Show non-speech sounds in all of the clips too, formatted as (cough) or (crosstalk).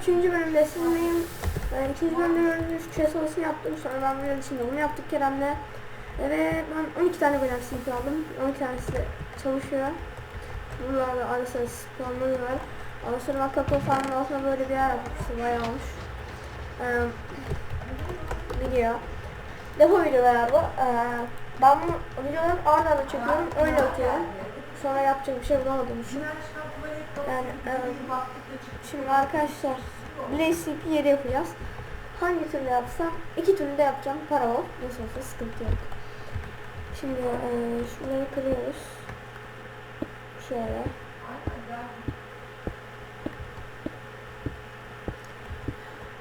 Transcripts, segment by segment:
üçüncü bölümde sizinleyim. Ee, ikinci bölümde gördüğünüz chess odasını yaptım. Sonra ben video dışında bunu yaptık Kerem'le. Ve ben 12 tane golem silip aldım. 12 tanesi de çalışıyor. Buralarda ara sıra spawnları var. Ara sıra bak kapı falan altına böyle bir yer yapmıştı. Bayağı olmuş. Ee, video. Depo videolar bu. Ee, ben bu videoları arda arda çekiyorum. Öyle atıyorum. Sonra yapacak bir şey bulamadığım için. Yani evet. Şimdi arkadaşlar Blaze 7 yapacağız. Hangi türlü yapsam? iki türlü de yapacağım. Para ol. Nasıl olsa sıkıntı yok. Şimdi e, şunları kırıyoruz. Şöyle.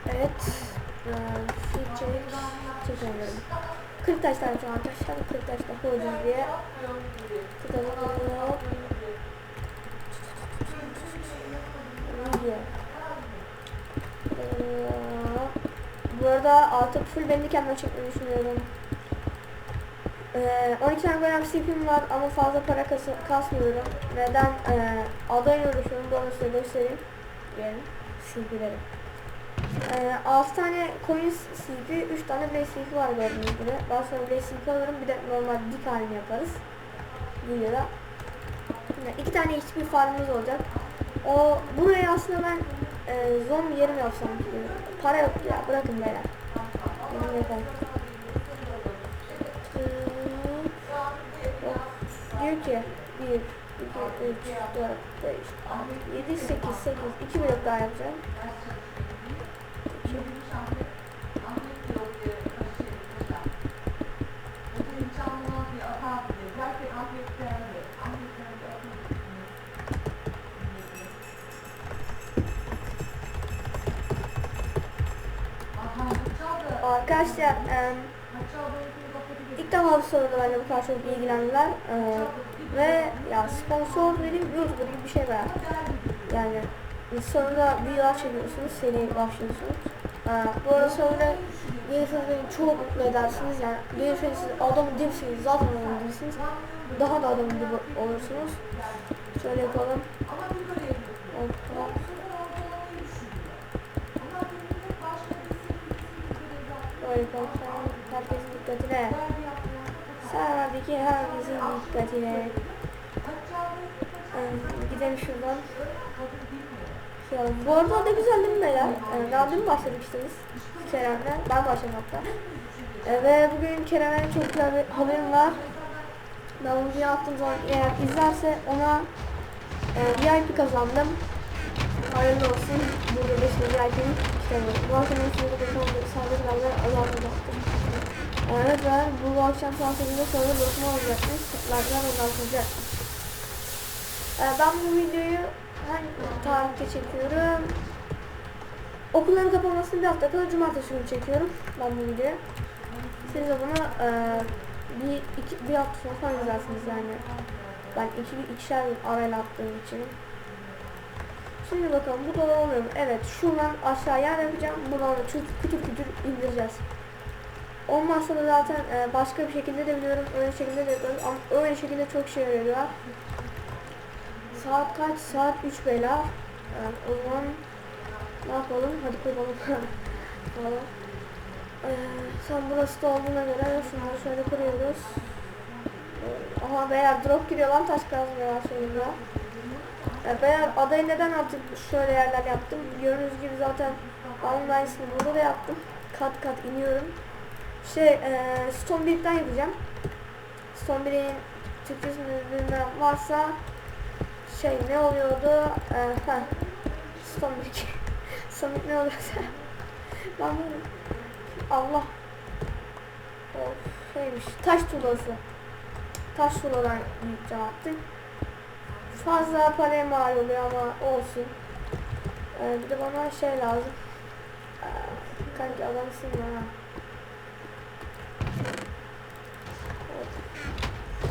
Evet. E, çek. Çekemiyorum. 40 taş tane şu arkadaşlar. 40 taş da koyacağız diye. Ee, bu arada altı full benlik kendime çekmeyi düşünüyorum. Ee, 12 tane golem CP'm var ama fazla para kas kasmıyorum. Neden? Ee, adayla uğraşıyorum. Bu size göstereyim. Gelin. CP'leri. Ee, 6 tane coin CP, 3 tane blaze CP var gördüğünüz gibi. Daha sonra blaze CP alırım. Bir de normal dik halini yaparız. Videoda. Yani iki tane hiçbir farmımız olacak. O buraya aslında ben e, zombi yerim yapsam diyorum. Para yok ya bırakın beyler. Benim yapalım. Ee, diyor ki 1, 2, 3, 4, 5, 6, 7, 8, 8, 2 blok daha yapacağım. Arkadaşlar ilk defa soruda benimle bu kadar çok ilgilendiler ve ya sponsor dediğim YouTuber gibi bir şey var yani sonunda videolar çekiyorsunuz seri başlıyorsunuz. Ee, bu arada sonra gelirseniz beni çok mutlu edersiniz. Yani gelirseniz siz adam dipsiniz zaten adam dipsiniz daha da adam gibi olursunuz. Şöyle yapalım Konuşalım. Herkesin dikkatine. Sağdaki herkesin dikkatine. Ee, gidelim şuradan. Şöyle. Bu arada da güzel değil mi beyler? Ee, daha dün başlamıştınız Kerem'le. Ben başladım hatta. Ee, ve bugün Kerem'e çok güzel bir haberim var. Ben bunu yaptığım zaman eğer izlerse ona e, VIP kazandım. Hayırlı olsun. Burada 5 VIP'nin işte bu akşam içinde de son sağlık haber azaltı yaptım. Evet ben bu akşam saat 8'de sonra lokma olacakmış. Kutlardan azaltacak. Ee, ben bu videoyu hangi tarihte çekiyorum? Okulların kapanmasının bir hafta kala cumartesi günü çekiyorum ben bu videoyu. Siz de bunu e, bir, iki, bir hafta sonra izlersiniz yani. Ben iki, ikişer arayla attığım için. Şimdi bakalım bu da oluyor mu? Evet şuradan aşağı yer yapacağım. Buradan da kütür kütür indireceğiz. Olmazsa da zaten e, başka bir şekilde de biliyorum. Öyle şekilde de yapıyorum. Ama öyle şekilde çok şey yarıyor. Saat kaç? Saat 3 beyler. Evet, o zaman ne yapalım? Hadi kuralım. Falan. (laughs) Ee, sen burası da olduğuna göre şunları şöyle kuruyoruz. Ee, Aha beyler drop giriyor lan taş kazmaya başlıyor. Ya ben adayı neden artık şöyle yerler yaptım? Gördüğünüz gibi zaten onun aynısını burada da yaptım. Kat kat iniyorum. Şey, e, Stone Brick'ten yapacağım. Stone Brick'in Türkçesinde bilmem varsa şey ne oluyordu? E, heh, Stone Brick. (laughs) Stone Brick ne oluyordu? (laughs) ben bunu Allah. Of, şeymiş. Taş tuğlası. Taş tuğladan yapacağım artık fazla paraya mal oluyor ama olsun. Ee, bir de bana şey lazım. Ee, kanki adamsın ya.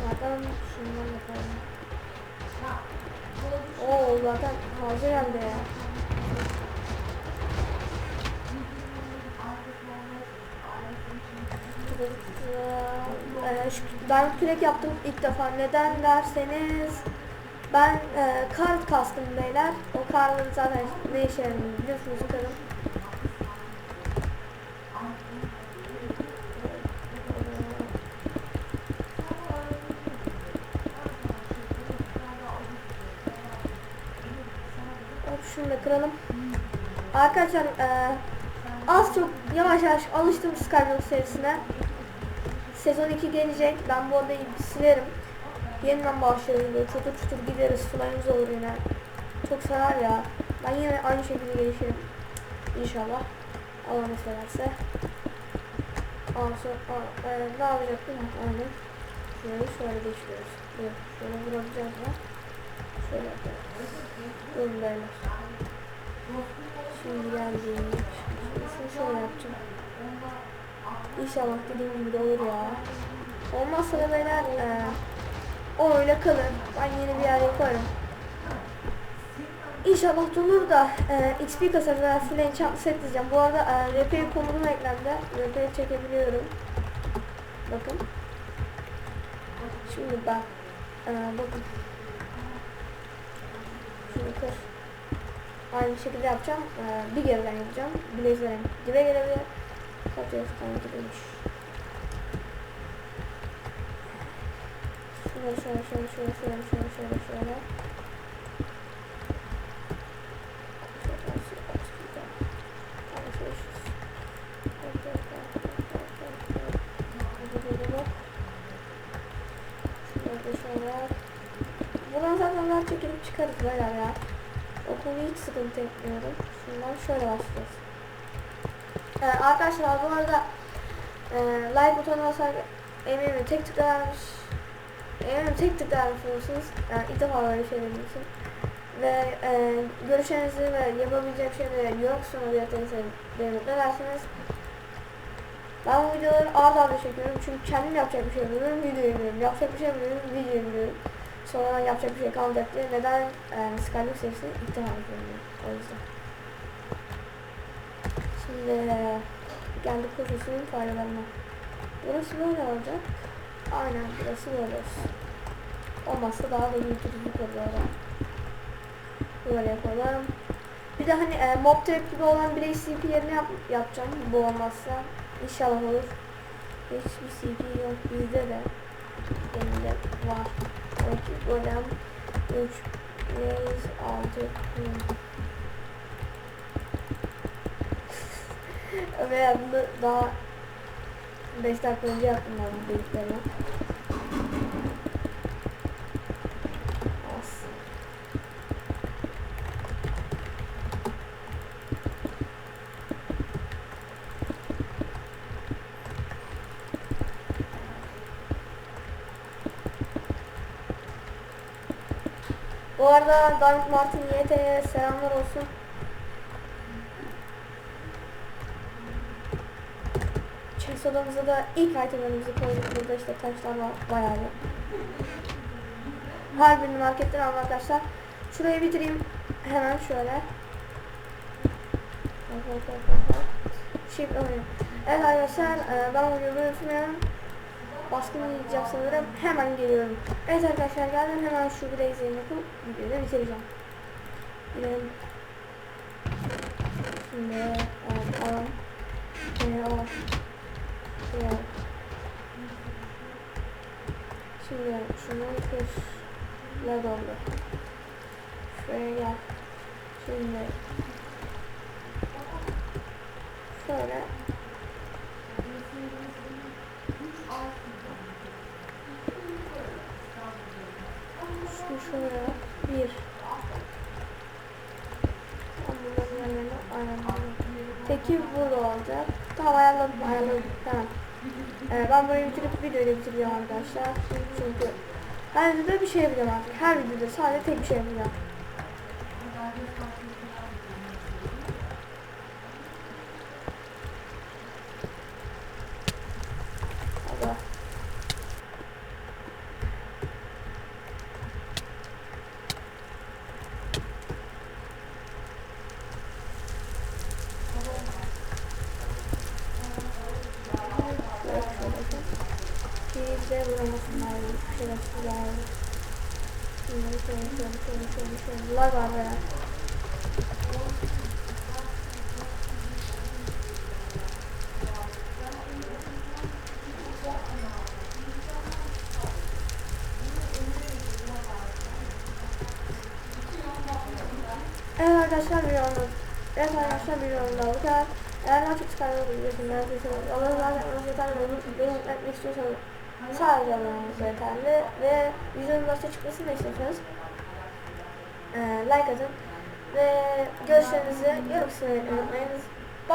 Adam şundan yapalım. Oo zaten hazır geldi ya. Ee, şu diamond kürek yaptım ilk defa. Neden derseniz Ben e, kar kastım beyler. O karların zaten ne işe yaradığını biliyorsunuz. Hop şunu da kıralım. Arkadaşlar e, az çok yavaş yavaş alıştım Skyblock serisine. Sezon 2 gelecek. Ben bu odayı silerim. Yeniden başlarız böyle çutur çutur gideriz. Sularımız olur yine. Çok sarar ya. Ben yine aynı şekilde gelişirim. İnşallah. Allah ederse. Ondan sonra aa, e, ne yapacaktım? Aynen. Şöyle şöyle değiştiriyoruz. Dur, şöyle vurabileceğiz ya. Şöyle yapacağız. Durun böyle. Şimdi geldim. Şimdi şöyle yapacağım. İnşallah dediğim gibi de olur ya. Olmazsa da beyler e, o öyle kalır. Ben yeni bir yer yaparım. İnşallah olur da e, XP kasarız veya silah set diyeceğim. Bu arada e, repair komutuna eklendi. Repair çekebiliyorum. Bakın. Şimdi ben e, bakın. Şunu kır. Aynı şekilde yapacağım. E, bir geriden yapacağım. Blaze'lerin dibe gelebilir. Katıyoruz kanka demiş. Şöyle şöyle şöyle şöyle şöyle şöyle şöyle şöyle. Buradan zaten daha çekilip çıkarız böyle ya. O konuyu hiç sıkıntı etmiyorum. Şundan şöyle başlayacağız. Ee, arkadaşlar bu arada e, like butonuna basar eminim tek tıklarmış eminim tek tıklarmış olursunuz. Yani ilk defa böyle şey için. Ve e, görüşlerinizi ve yapabileceğim şeyleri yorum kısmına belirtenizi belirtmelerseniz ben bu videoları ard arda çekiyorum çünkü kendim yapacak bir şey yapıyorum, video yapıyorum, yapacak bir şey yapıyorum, video yapıyorum. Sonradan yapacak bir şey kalmayacak neden e, Skyrim serisini ilk defa yapıyorum o yüzden. Şimdi geldik kutusunun faydalarına. Burası böyle olacak. Aynen burası böyle olsun. Olmazsa daha da büyütücü böyle. Böyle yapalım. Bir de hani e, mob trap gibi olan bir CP yerini yap, yapacağım. Bu olmazsa. İnşallah olur. Hiçbir CP yok bizde de. Benim de var. Rakip golem 3 Blaze 6 Ve bunu daha 5 dakika önce yaptım ben bu bildiklerimi. As. Bu arada David Martin YT'ye selamlar olsun. Chess odamıza da ilk itemlerimizi koyduk. Burada işte taşlar var bayağı bir. Her birini marketten alın arkadaşlar. Şurayı bitireyim. Hemen şöyle. Shift alayım. Evet arkadaşlar e, ben videoyu unutmayalım. Baskın yiyeceğim sanırım. Hemen geliyorum. Evet arkadaşlar geldim. Hemen şu Blaze'ini yapıp videoyu da bitireceğim. Gidelim. Şimdi al, al. Şimdi al. Şimdi al. Şimdi şunu. Ne doldu? Şuraya gel. Şimdi Şunu şöyle yap. bir. Peki burada olacak. Tamam ayarladım ayarladım. Tamam. Ee, ben burayı bitirip videoyu bitireceğim arkadaşlar. Çünkü her videoda bir şey yapacağım artık. Her videoda sadece tek bir şey yapacağım. Hadi. Evet, de vuramasınlar. Şurası var. Şunları şöyle şöyle şöyle şöyle şöyle. Bunlar var. Evet arkadaşlar bir yorum. Evet arkadaşlar bir daha bu kadar. Eğer daha çok çıkarmak istiyorsanız, merak ediyorsanız, onları zaten yapmanız yeterli. Beni, beni mutlu etmek istiyorsanız sadece abone olmanız yeterli. Ve videonun başta çıkmasını istiyorsanız eee, like atın. Ve görüşlerinizi yorum kısmına unutmayınız.